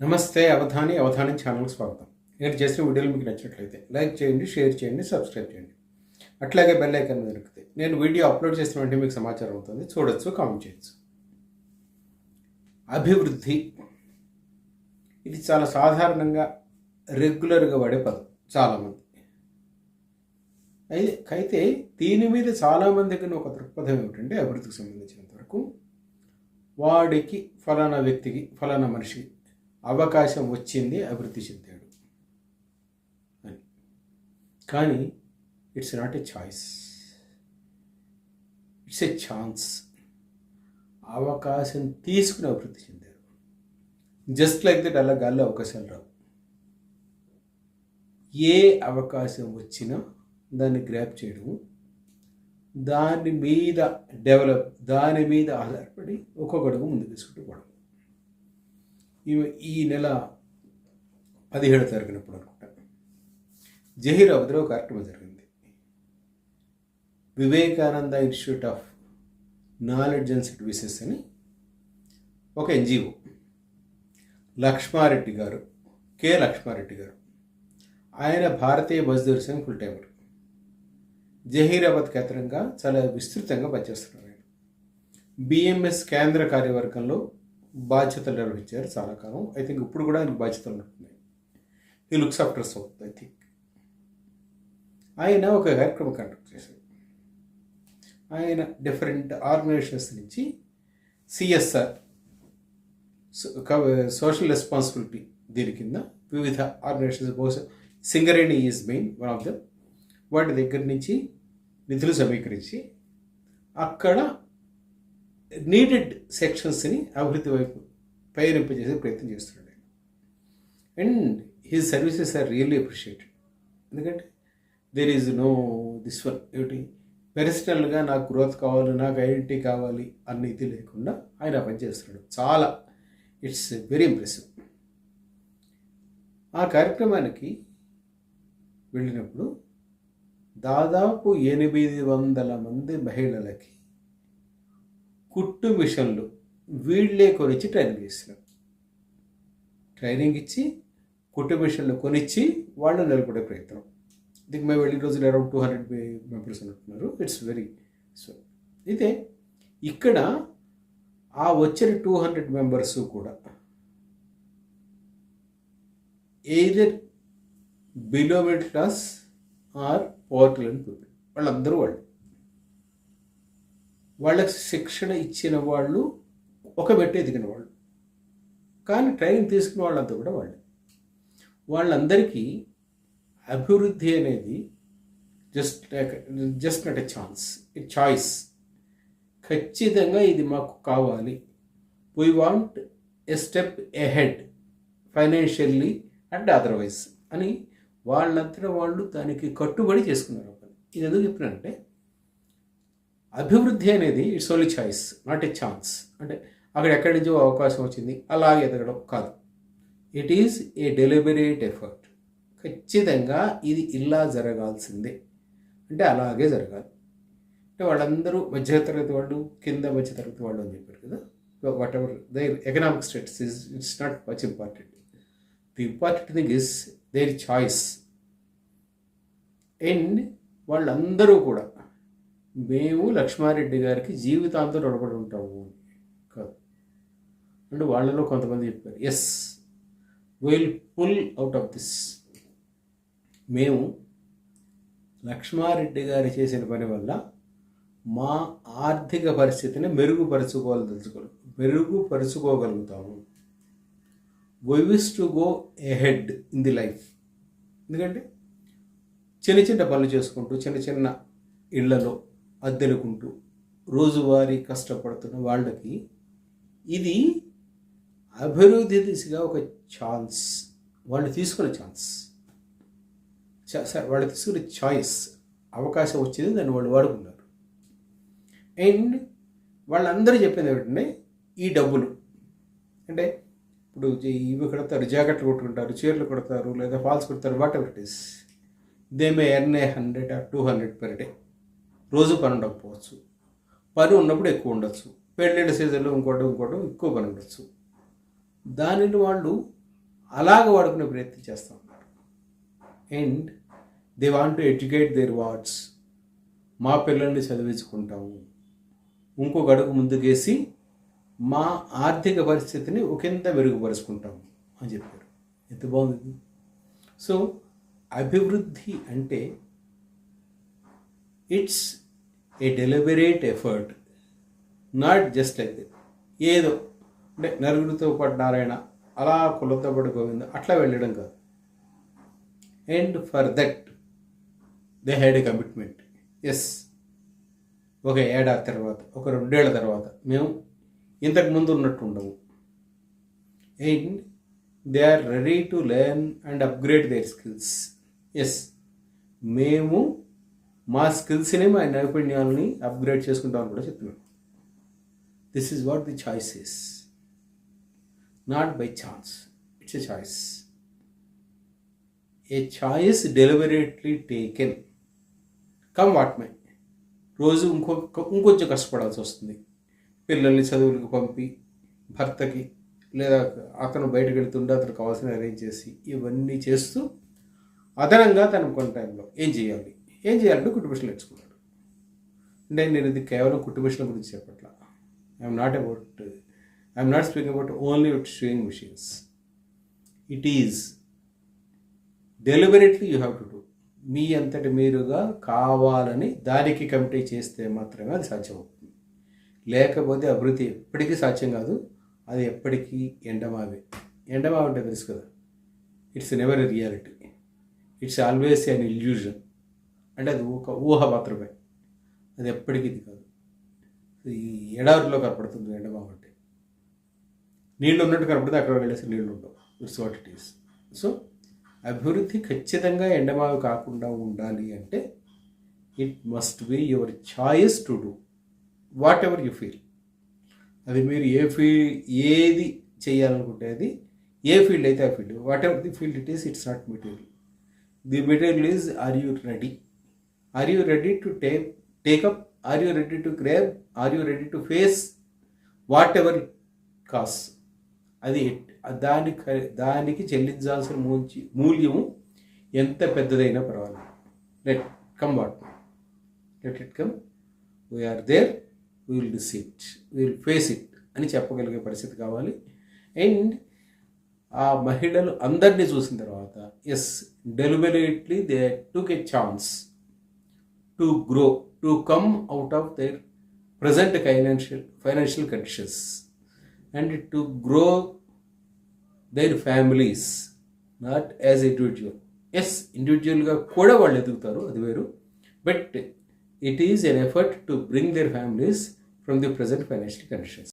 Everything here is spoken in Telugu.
నమస్తే అవధాని అవధాని ఛానల్కి స్వాగతం. నేను చేసిన వీడియోలు మీకు నచ్చినట్లయితే లైక్ చేయండి షేర్ చేయండి సబ్స్క్రైబ్ చేయండి. అట్లాగే బెల్ ఐకాన్ మీద నొక్కితే నేను వీడియో అప్లోడ్ చేసిన వెంటనే మీకు సమాచారం అవుతుంది. చూడొచ్చు కామెంట్ చేయొచ్చు. అభివృద్ధి. ఇది చాలా సాధారణంగా రెగ్యులర్గా వాడే పదం చాలామంది. అయితే అయితే దీని మీద చాలామందికి ఒక దృక్పథం ఏమిటంటే అభివృద్ధికి సంబంధించినంత వరకు వాడికి ఫలానా వ్యక్తికి ఫలానా మనిషికి అవకాశం వచ్చింది అభివృద్ధి చెందాడు అని. కానీ it's not a choice. It's a chance. అవకాశం తీసుకుని అభివృద్ధి చెందారు. జస్ట్ లైక్ దట్ అలా గాల్లో అవకాశాలు రావు. ఏ అవకాశం వచ్చినా దాన్ని గ్రాప్ చేయడము దాని మీద డెవలప్ దాని మీద ఆధారపడి ఒక్కొక్కడుగు ముందు ముందుకు తీసుకుంటూ పోవడం ఈ నెల పదిహేడు తారీఖునప్పుడు అనుకుంటా. జహీరాబాద్లో ఒక కార్యక్రమం జరిగింది. Vivekananda institute of knowledge and services అని ఒక ఎన్జిఓ లక్ష్మారెడ్డి గారు కె లక్ష్మారెడ్డి గారు. ఆయన భారతీయ మజ్దూర్ సంఘ్ ఫుల్ టైమర్ జహీరాబాద్ కేంద్రంగా చాలా విస్తృతంగా పనిచేస్తున్నారు ఆయన. బిఎంఎస్ కేంద్ర కార్యవర్గంలో బాధ్యతలు నిర్వహించారు చాలా కాలం. ఐ థింక్ ఇప్పుడు కూడా ఆయనకు బాధ్యతలు ఉంటున్నాయి. ఈ looks after south I think ఆయన ఒక కార్యక్రమం కండక్ట్ చేశారు ఆయన డిఫరెంట్ ఆర్గనైజేషన్స్ నుంచి సిఎస్ఆర్ సోషల్ రెస్పాన్సిబిలిటీ దీని కింద వివిధ ఆర్గనైజేషన్స్ బహుశా Singareni is main one of the వాటి దగ్గర నుంచి నిధులు సమీకరించి అక్కడ నీడెడ్ సెక్షన్స్ని అభివృద్ధి వైపు పయనింపజేసే ప్రయత్నం చేస్తున్నాడు and he services are really appreciated ఎందుకంటే there is no this one ఏమిటి? పెర్సనల్గా నాకు గ్రోత్ కావాలి నాకు ఐడెంటిటీ కావాలి అన్న ఇది లేకుండా ఆయన పనిచేస్తున్నాడు చాలా. ఇట్స్ వెరీ ఇంప్రెసివ్ ఆ కార్యక్రమానికి వెళ్ళినప్పుడు దాదాపు ఎనిమిది వందల మంది మహిళలకి కుట్టు మిషన్లు వీళ్ళే కొనిచ్చి ట్రైనింగ్ ఇస్తున్నారు. ట్రైనింగ్ ఇచ్చి కుట్టు మిషన్లు కొనిచ్చి వాళ్ళు నిలబడే ప్రయత్నం. దీనికి మేము వెళ్ళిన రోజులు అరౌండ్ టూ హండ్రెడ్ మెంబర్స్ అంటున్నారు ఇట్స్ వెరీ సో అయితే ఇక్కడ ఆ వచ్చిన టూ హండ్రెడ్ మెంబర్స్ కూడా either below middle class or poverty line people వాళ్ళందరూ వాళ్ళు. వాళ్ళకి శిక్షణ ఇచ్చిన వాళ్ళు ఒక బెట్టు ఎదిగిన వాళ్ళు. కానీ ట్రైనింగ్ తీసుకున్న వాళ్ళంతా కూడా వాళ్ళు. వాళ్ళందరికీ అభివృద్ధి అనేది just just not a chance a choice. ఖచ్చితంగా ఇది మాకు కావాలి. We want a step ahead financially and otherwise అని వాళ్ళంతా వాళ్ళు దానికి కట్టుబడి చేసుకున్నారు. ఇది ఎందుకు చెప్పినంటే అభివృద్ధి అనేది it's only choice not a chance. అంటే అక్కడ ఎక్కడి నుంచో అవకాశం వచ్చింది అలాగే ఎదగడం కాదు. It is a deliberate effort ఖచ్చితంగా ఇది ఇలా జరగాల్సిందే. అంటే అలాగే జరగాలి. అంటే వాళ్ళందరూ మధ్యతరగతి వాళ్ళు కింద మధ్యతరగతి వాళ్ళు అని చెప్పారు కదా. Whatever their economic status is it's not much important the important thing is their choice and వాళ్ళందరూ కూడా మేము లక్ష్మారెడ్డి గారికి జీవితాంతం రుణపడి ఉంటాము కాదు. అంటే వాళ్ళలో కొంతమంది చెప్పారు yes will pull out of this మేము లక్ష్మారెడ్డి గారు చేసిన పని వల్ల మా ఆర్థిక పరిస్థితిని మెరుగుపరుచుకోవాలి మెరుగుపరుచుకోగలుగుతాము. We wish to go ahead in the life ఎందుకంటే చిన్న చిన్న పనులు చేసుకుంటూ చిన్న చిన్న ఇళ్ళలో అద్దెలుకుంటూ రోజువారీ కష్టపడుతున్న వాళ్ళకి ఇది అభివృద్ధి దిశగా ఒక ఛాన్స్. వాళ్ళు తీసుకునే ఛాన్స్. సార్ వాళ్ళు తీసుకునే చాయిస్ అవకాశం వచ్చింది దాన్ని వాళ్ళు వాడుకున్నారు. అండ్ వాళ్ళందరూ చెప్పింది ఏమిటంటే ఈ డబ్బులు. అంటే ఇప్పుడు ఇవి కడతారు జాకెట్లు కొట్టుకుంటారు చీరలు కొడతారు లేదా ఫాల్స్ కొడతారు whatever it is. They may earn a hundred or two hundred per day. రోజు పని ఉండకపోవచ్చు. పని ఉన్నప్పుడు ఎక్కువ ఉండొచ్చు. పెళ్ళిళ్ళ సీజన్లో ఇంకోటి ఇంకోటి ఎక్కువ పని ఉండొచ్చు. దానిని వాళ్ళు అలాగ వాడుకునే ప్రయత్నం చేస్తూ ఉన్నారు. And they want to educate their wards మా పిల్లల్ని చదివించుకుంటాము. ఇంకొక అడుగు ముందుకేసి మా ఆర్థిక పరిస్థితిని ఒకంత మెరుగుపరుచుకుంటాము అని చెప్పారు. ఎంత బాగుంది సో అభివృద్ధి అంటే it's a deliberate effort not just like that ఏదో అంటే నలుగురితో నారాయణ అలా కులతో పాటు గోవింద అట్లా వెళ్ళడం కాదు. And for that they had a commitment as ఒక ఏడాది తర్వాత ఒక రెండేళ్ళ తర్వాత మేము ఇంతకు ముందు ఉన్నట్టు ఉండవు and they are ready to learn and upgrade their skills as మేము మా స్కిల్స్ని మా నైపుణ్యాలని అప్గ్రేడ్ చేసుకుంటామని కూడా చెప్తున్నాడు. This is what the choice is not by chance it's a choice a choice deliberately taken come what may రోజు ఇంకో ఇంకొంచెం కష్టపడాల్సి వస్తుంది. పిల్లల్ని చదువులకు పంపి భర్తకి లేదా అతను బయటకు వెళ్తుంటే అతను కావాల్సిన అరేంజ్ చేసి ఇవన్నీ చేస్తూ అదనంగా తన కొన్ని టైంలో ఏం చేయాలి? ఏం చేయాలంటే కుటుంబిషన్లు నేర్చుకున్నాడు అంటే నేను ఇది కేవలం కుటుంబిషన్ల గురించి చెప్పట్లా. I'm not about I'm not speaking about only about sewing machines it is deliberately you have to do మీ అంతటి మీరుగా కావాలని దానికి కమిటీ చేస్తే మాత్రమే అది సాధ్యమవుతుంది. లేకపోతే అభివృద్ధి ఎప్పటికీ సాధ్యం కాదు. అది ఎప్పటికీ ఎండమావే. ఎండమావంటే తెలుసు కదా. It's never a reality it's always an illusion అంటే అది ఒక ఊహ మాత్రమే. అది ఎప్పటికీ ఇది కాదు. ఈ ఎడారిలో కనపడుతుంది ఎండమావ అంటే నీళ్ళు ఉన్నట్టు కనపడితే అక్కడ వెళ్ళేసి నీళ్ళు ఉండవు. It's what it is so అభివృద్ధి ఖచ్చితంగా ఎండమావి కాకుండా ఉండాలి అంటే it must be your choice to do whatever you feel అది మీరు ఏ ఫీల్డ్ ఏది చేయాలనుకుంటే అది ఏ ఫీల్డ్ అయితే ఆ field whatever the field it is it's not material the material is are you ready are you ready to take take up are you ready to grave are you ready to face whatever cost అది దాని దానికి చెల్లించాల్సిన మూల్చి మూల్యము ఎంత పెద్దదైనా పర్వాలేదు. Let come what let it come we're there we will dis it we will face it అని చెప్పగలిగే పరిస్థితి కావాలి. అండ్ ఆ మహిళలు అందరినీ చూసిన తర్వాత as deliberately they took a chance to grow to come out of their present financial financial conditions and to grow their families not as individual as ఇండివిజువల్గా కూడా వాళ్ళు ఎదుగుతారు అది వేరు. But it is an effort to bring their families from the present financial conditions